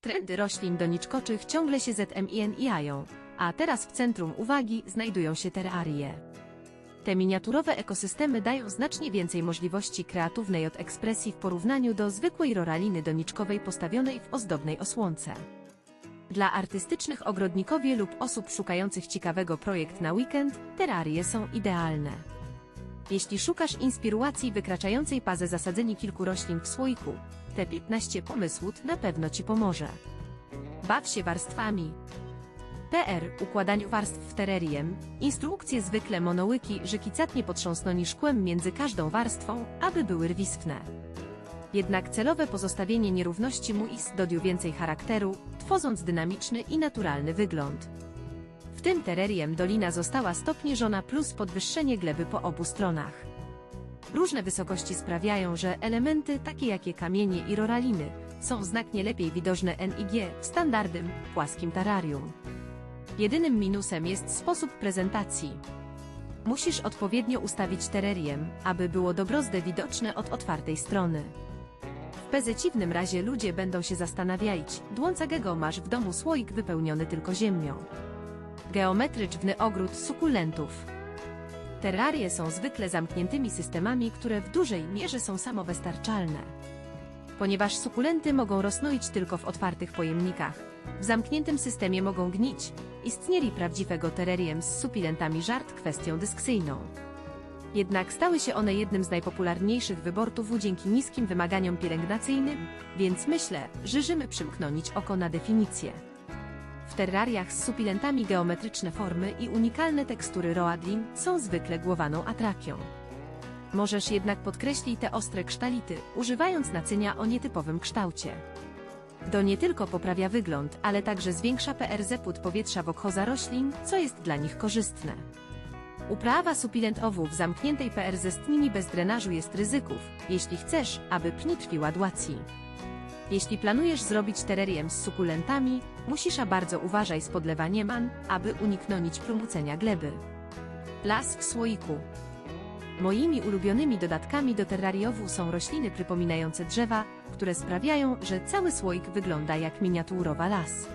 Trendy roślin doniczkoczych ciągle się zmieniają, a teraz w centrum uwagi znajdują się terrarie. Te miniaturowe ekosystemy dają znacznie więcej możliwości kreatywnej od ekspresji w porównaniu do zwykłej roraliny doniczkowej postawionej w ozdobnej osłonce. Dla artystycznych ogrodnikowie lub osób szukających ciekawego projekt na weekend, terrarie są idealne. Jeśli szukasz inspiracji wykraczającej pazę zasadzenie kilku roślin w słoiku, te 15 pomysłów na pewno Ci pomoże. Baw się warstwami. PR układaniu warstw w terrariem, instrukcje zwykle monołyki żykicatnie potrząsnąni szkłem między każdą warstwą, aby były rwiswne. Jednak celowe pozostawienie nierówności mu ist dodiu więcej charakteru, tworząc dynamiczny i naturalny wygląd. W tym terrariem dolina została stopnieżona plus podwyższenie gleby po obu stronach. Różne wysokości sprawiają, że elementy takie jak kamienie i roraliny są znacznie lepiej widoczne NIG w standardnym, płaskim terrarium. Jedynym minusem jest sposób prezentacji. Musisz odpowiednio ustawić terrariem, aby było dobrozde widoczne od otwartej strony. W pozytywnym razie ludzie będą się zastanawiać, dłącego masz w domu słoik wypełniony tylko ziemią. Geometryczny ogród sukulentów. Terrarie są zwykle zamkniętymi systemami, które w dużej mierze są samowystarczalne. Ponieważ sukulenty mogą rosnąć tylko w otwartych pojemnikach, w zamkniętym systemie mogą gnić, istnieli prawdziwego terrariem z supilentami żart kwestią dyskusyjną. Jednak stały się one jednym z najpopularniejszych wyborów dzięki niskim wymaganiom pielęgnacyjnym, więc myślę, że żymy przymknąć oko na definicję. W terrariach z supilentami geometryczne formy i unikalne tekstury roadlin są zwykle głowaną atrakią. Możesz jednak podkreślić te ostre kształty, używając naczynia o nietypowym kształcie. To nie tylko poprawia wygląd, ale także zwiększa PRZ płód powietrza w okhoza roślin, co jest dla nich korzystne. Uprawa supilent owów w zamkniętej PRZ stnini bez drenażu jest ryzyków, jeśli chcesz, aby pni trwiła dłacji. Jeśli planujesz zrobić terrariem z sukulentami, musisz a bardzo uważaj z podlewaniem an, aby uniknąć plumucenia gleby. Las w słoiku. Moimi ulubionymi dodatkami do terrariowu są rośliny przypominające drzewa, które sprawiają, że cały słoik wygląda jak miniaturowa las.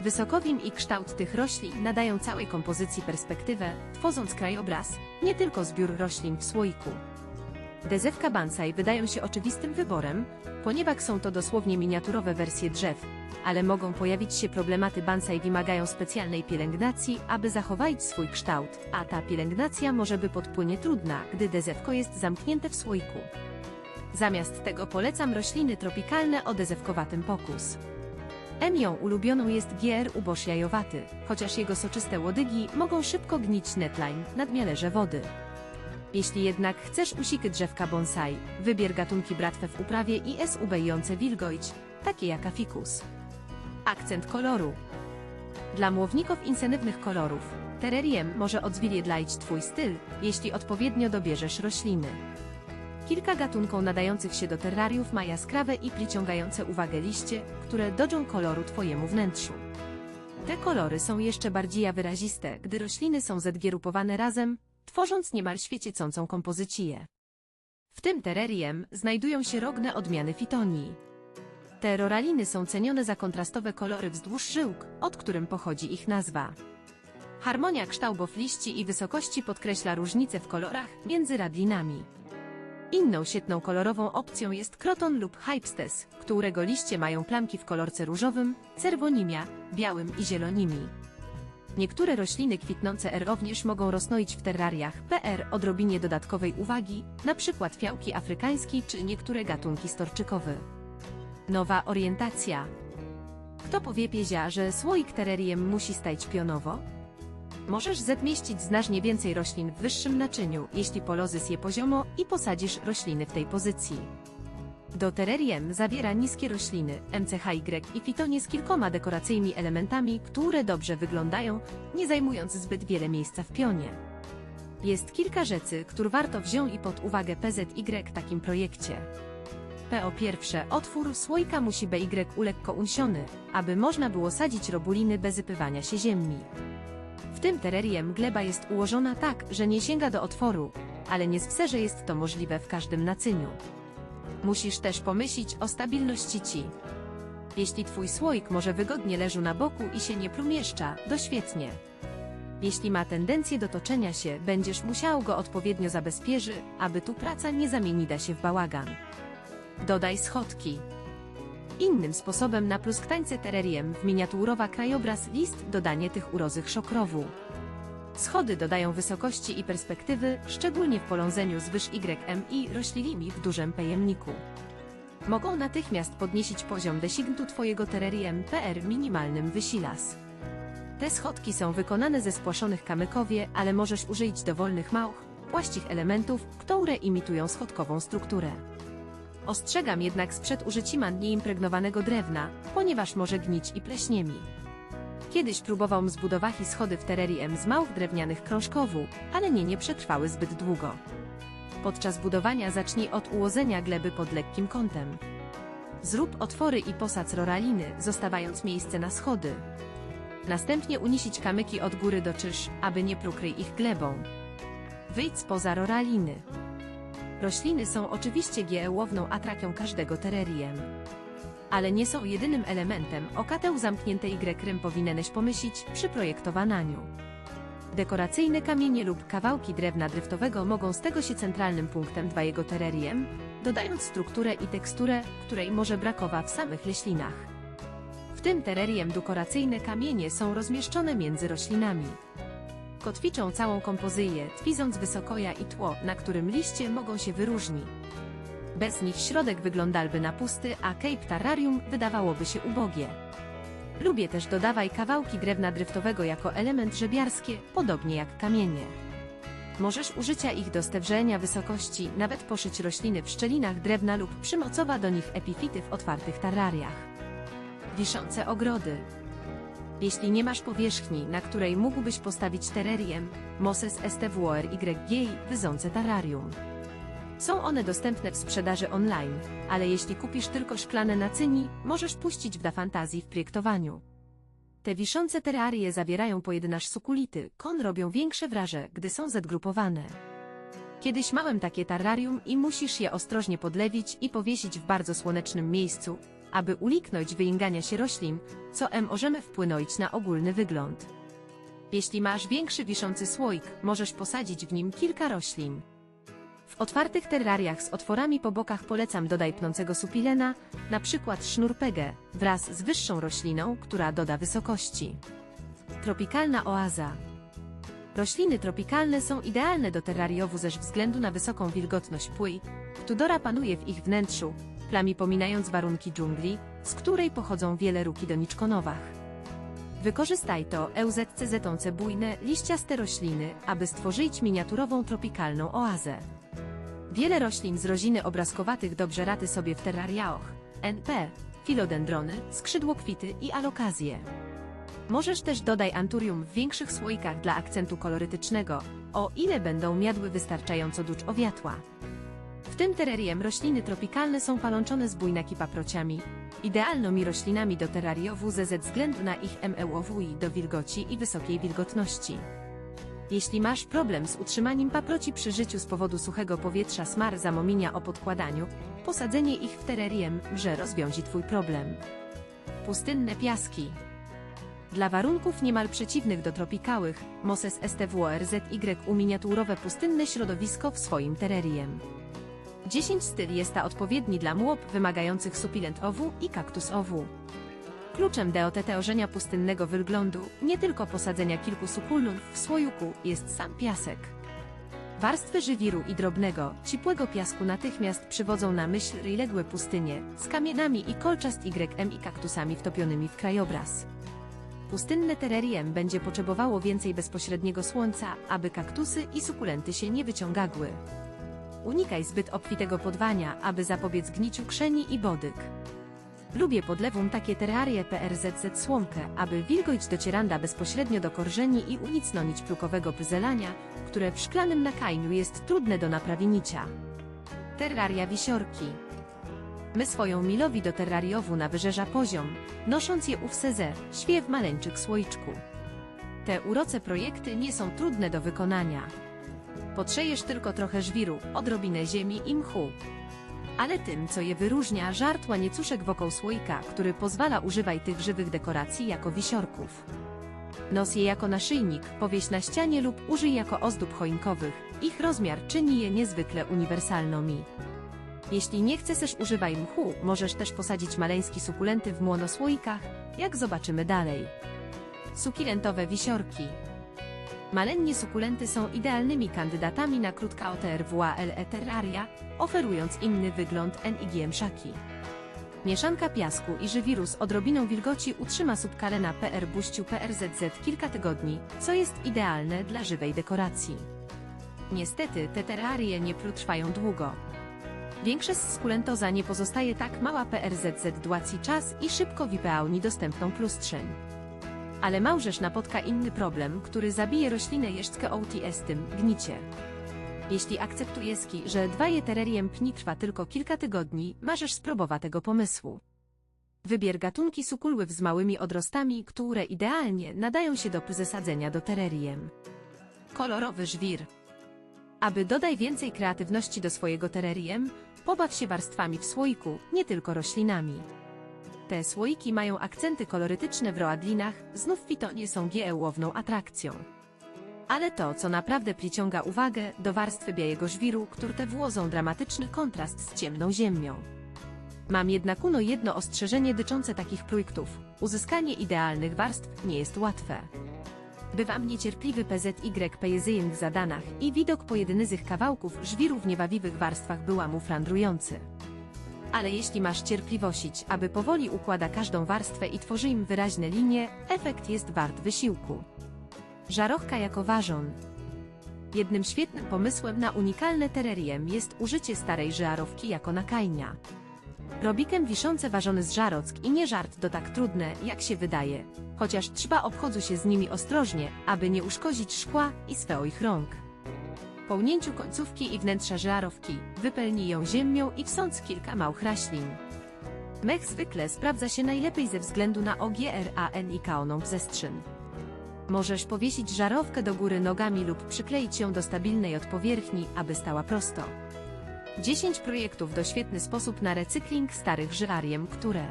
Wysokowim i kształt tych roślin nadają całej kompozycji perspektywę, tworząc krajobraz, nie tylko zbiór roślin w słoiku. Dezewka bonsai wydają się oczywistym wyborem, ponieważ są to dosłownie miniaturowe wersje drzew, ale mogą pojawić się problematy bonsai wymagają specjalnej pielęgnacji, aby zachować swój kształt, a ta pielęgnacja może być podpłynie trudna, gdy dezewko jest zamknięte w słoiku. Zamiast tego polecam rośliny tropikalne o dezewkowatym pokus. Emią ulubioną jest GR uboż jajowaty, chociaż jego soczyste łodygi mogą szybko gnić netline, nadmiarze wody. Jeśli jednak chcesz usiky drzewka bonsai, wybier gatunki bratwe w uprawie i s ubejające wilgoć, takie jak afikus. Akcent koloru. Dla młowników insenywnych kolorów, terrariem może odzwierciedlać Twój styl, jeśli odpowiednio dobierzesz rośliny. Kilka gatunków nadających się do terrariów ma jaskrawe i przyciągające uwagę liście, które dodzą koloru Twojemu wnętrzu. Te kolory są jeszcze bardziej wyraziste, gdy rośliny są zgrupowane razem, tworząc niemal świeciecącą kompozycję. W tym terrariem znajdują się rogne odmiany fitonii. Te roraliny są cenione za kontrastowe kolory wzdłuż żyłk, od którym pochodzi ich nazwa. Harmonia kształtów liści i wysokości podkreśla różnice w kolorach między radlinami. Inną świetną kolorową opcją jest kroton lub hypstes, którego liście mają plamki w kolorce różowym, czerwonimia, białym i zielonimi. Niektóre rośliny kwitnące również mogą rosnąć w terrariach PR odrobinie dodatkowej uwagi, np. fiałki afrykańskie czy niektóre gatunki storczykowe. Nowa orientacja. Kto powie piezia, że słoik terrariem musi stać pionowo? Możesz zmieścić znacznie więcej roślin w wyższym naczyniu, jeśli polozys je poziomo i posadzisz rośliny w tej pozycji. Do terrariem zawiera niskie rośliny, MCHY i fitonie z kilkoma dekoracyjnymi elementami, które dobrze wyglądają, nie zajmując zbyt wiele miejsca w pionie. Jest kilka rzeczy, które warto wziąć i pod uwagę PZY w takim projekcie. Po pierwsze, otwór słoika musi BY ulekko unsiony, aby można było sadzić robuliny bez wypywania się ziemi. W tym terrariem gleba jest ułożona tak, że nie sięga do otworu, ale nie zwse, że jest to możliwe w każdym naczyniu. Musisz też pomyśleć o stabilności ci. Jeśli twój słoik może wygodnie leżu na boku i się nie plumieszcza, to świetnie. Jeśli ma tendencję do toczenia się, będziesz musiał go odpowiednio zabezpieży, aby tu praca nie zamieniła się w bałagan. Dodaj schodki. Innym sposobem na plusktańce terrariem w miniaturowa krajobraz list dodanie tych urozych szokrowu. Schody dodają wysokości i perspektywy, szczególnie w polązeniu z wyż YMI roślinami w dużym pojemniku. Mogą natychmiast podniesić poziom designu Twojego terrariem PR minimalnym wysilas. Te schodki są wykonane ze spłaszonych kamykowie, ale możesz użyć dowolnych małych, płaścich elementów, które imitują schodkową strukturę. Ostrzegam jednak sprzed użycima nieimpregnowanego drewna, ponieważ może gnić i pleśniemi. Kiedyś próbowałem zbudować schody w terrariem z małych drewnianych krążkowu, ale nie nie przetrwały zbyt długo. Podczas budowania zacznij od ułożenia gleby pod lekkim kątem. Zrób otwory i posadź roraliny, zostawiając miejsce na schody. Następnie unisić kamyki od góry do czyż, aby nie prukryj ich glebą. Wyjdź spoza roraliny. Rośliny są oczywiście gełowną atrakią każdego terrariem. Ale nie są jedynym elementem, o katę zamknięte Y powinieneś pomyśleć przy projektowaniu. Dekoracyjne kamienie lub kawałki drewna dryftowego mogą stać się centralnym punktem twojego terrariem, dodając strukturę i teksturę, której może brakować w samych leślinach. W tym terrariem dekoracyjne kamienie są rozmieszczone między roślinami. Kotwiczą całą kompozyję, twidząc wysokoja i tło, na którym liście mogą się wyróżnić. Bez nich środek wyglądałby na pusty, a Cape Terrarium wydawałoby się ubogie. Lubię też dodawaj kawałki drewna dryftowego jako element żebiarskie, podobnie jak kamienie. Możesz użycia ich do stewrzenia wysokości, nawet poszyć rośliny w szczelinach drewna lub przymocowa do nich epifity w otwartych terrariach. Wiszące ogrody. Jeśli nie masz powierzchni, na której mógłbyś postawić terrariem, Moses STWRYG wyzące terrarium. Są one dostępne w sprzedaży online, ale jeśli kupisz tylko szklane nacyni, możesz puścić w da fantazji w projektowaniu. Te wiszące terrarie zawierają pojedynacz sukulity, kon robią większe wraże, gdy są zgrupowane. Kiedyś małem takie terrarium i musisz je ostrożnie podlewić i powiesić w bardzo słonecznym miejscu, aby uniknąć wyingania się roślin, co m możemy wpłynąć na ogólny wygląd. Jeśli masz większy wiszący słoik, możesz posadzić w nim kilka roślin. W otwartych terrariach z otworami po bokach polecam dodaj pnącego supilena, na przykład sznurpegę, wraz z wyższą rośliną, która doda wysokości. Tropikalna oaza. Rośliny tropikalne są idealne do terrariowu ze względu na wysoką wilgotność pły, która panuje w ich wnętrzu, plami pominając warunki dżungli, z której pochodzą wiele ruki doniczkonowach. Wykorzystaj to EUZCZ bujne, liściaste rośliny, aby stworzyć miniaturową tropikalną oazę. Wiele roślin z rodziny obrazkowatych dobrze raty sobie w terrariaoch, NP, filodendrony, skrzydłokwity i alokazje. Możesz też dodaj anturium w większych słoikach dla akcentu kolorytycznego, o ile będą miadły wystarczająco dużo owiatła. W tym terrariem rośliny tropikalne są palączone z bujnaki paprociami, idealnymi roślinami do terrariowu ze względu na ich MEOW i do wilgoci i wysokiej wilgotności. Jeśli masz problem z utrzymaniem paproci przy życiu z powodu suchego powietrza smar zamominia o podkładaniu, posadzenie ich w terrariem, że rozwiąże Twój problem. Pustynne piaski. Dla warunków niemal przeciwnych do tropikałych, Moses STWRZY uminiaturowe pustynne środowisko w swoim terrariem. 10 styl jest ta odpowiedni dla młop wymagających supilent owu i kaktus owu. Kluczem do orzenia pustynnego wyglądu, nie tylko posadzenia kilku sukulów w słoiku, jest sam piasek. Warstwy żywiru i drobnego, ciepłego piasku natychmiast przywodzą na myśl riległe pustynie, z kamieniami i kolczast YM i kaktusami wtopionymi w krajobraz. Pustynne terrariem będzie potrzebowało więcej bezpośredniego słońca, aby kaktusy i sukulenty się nie wyciągagły. Unikaj zbyt obfitego podwania, aby zapobiec gniciu krzeni i bodyk. Lubię podlewum takie terrarie PRZZ słomkę, aby wilgoć docieranda bezpośrednio do korzeni i unicnąć plukowego pryzelania, które w szklanym nakajniu jest trudne do naprawinicia. Terraria wisiorki. My swoją milowi do terrariowu na wyżerza poziom, nosząc je u sezę, świe w maleńczyk słoiczku. Te uroce projekty nie są trudne do wykonania. Potrzejesz tylko trochę żwiru, odrobinę ziemi i mchu. Ale tym, co je wyróżnia, żart łaniecuszek wokół słoika, który pozwala używać tych żywych dekoracji jako wisiorków. Nos je jako naszyjnik, powieś na ścianie lub użyj jako ozdób choinkowych. Ich rozmiar czyni je niezwykle uniwersalnymi. Jeśli nie chcesz używać mchu, możesz też posadzić maleńskie sukulenty w młonosłoikach, jak zobaczymy dalej. Sukilentowe wisiorki. Malennie sukulenty są idealnymi kandydatami na krótka OTRWA LE Terraria, oferując inny wygląd NIGM szaki. Mieszanka piasku i żywirus z odrobiną wilgoci utrzyma subkalena PR buściu PRZZ kilka tygodni, co jest idealne dla żywej dekoracji. Niestety te terrarie nie trwają długo. Większość skulentoza nie pozostaje tak mała PRZZ dłaci czas i szybko wipeał niedostępną plustrzeń. Ale małżesz napotka inny problem, który zabije roślinę jeżdżkę OTS tym, gnicie. Jeśli akceptujesz, że dwa tereriem pni trwa tylko kilka tygodni, możesz spróbować tego pomysłu. Wybier gatunki sukulływ z małymi odrostami, które idealnie nadają się do zasadzenia do tereriem. Kolorowy żwir. Aby dodaj więcej kreatywności do swojego tereriem, pobaw się warstwami w słoiku, nie tylko roślinami. Te słoiki mają akcenty kolorytyczne w roadlinach, znów fitonie są giełowną atrakcją. Ale to, co naprawdę przyciąga uwagę, do warstwy białego żwiru, które te włozą dramatyczny kontrast z ciemną ziemią. Mam jednak uno jedno ostrzeżenie dotyczące takich projektów. Uzyskanie idealnych warstw nie jest łatwe. Bywam niecierpliwy PZY pejezyjnych zadanach i widok pojedynych kawałków żwiru w niebawiwych warstwach była mu frandrujący. Ale jeśli masz cierpliwość, aby powoli układa każdą warstwę i tworzy im wyraźne linie, efekt jest wart wysiłku. Żarochka jako ważon. Jednym świetnym pomysłem na unikalne terrariem jest użycie starej żarówki jako nakajnia. Robikiem wiszące ważony z żarock i nie żart to tak trudne, jak się wydaje. Chociaż trzeba obchodzić się z nimi ostrożnie, aby nie uszkodzić szkła i swoich rąk. Po unięciu końcówki i wnętrza żarówki, wypełnij ją ziemią i wsąc kilka małych roślin. Mech zwykle sprawdza się najlepiej ze względu na OGRAN i kaoną przestrzeń. Możesz powiesić żarówkę do góry nogami lub przykleić ją do stabilnej odpowierzchni, aby stała prosto. 10 projektów to świetny sposób na recykling starych żariem, które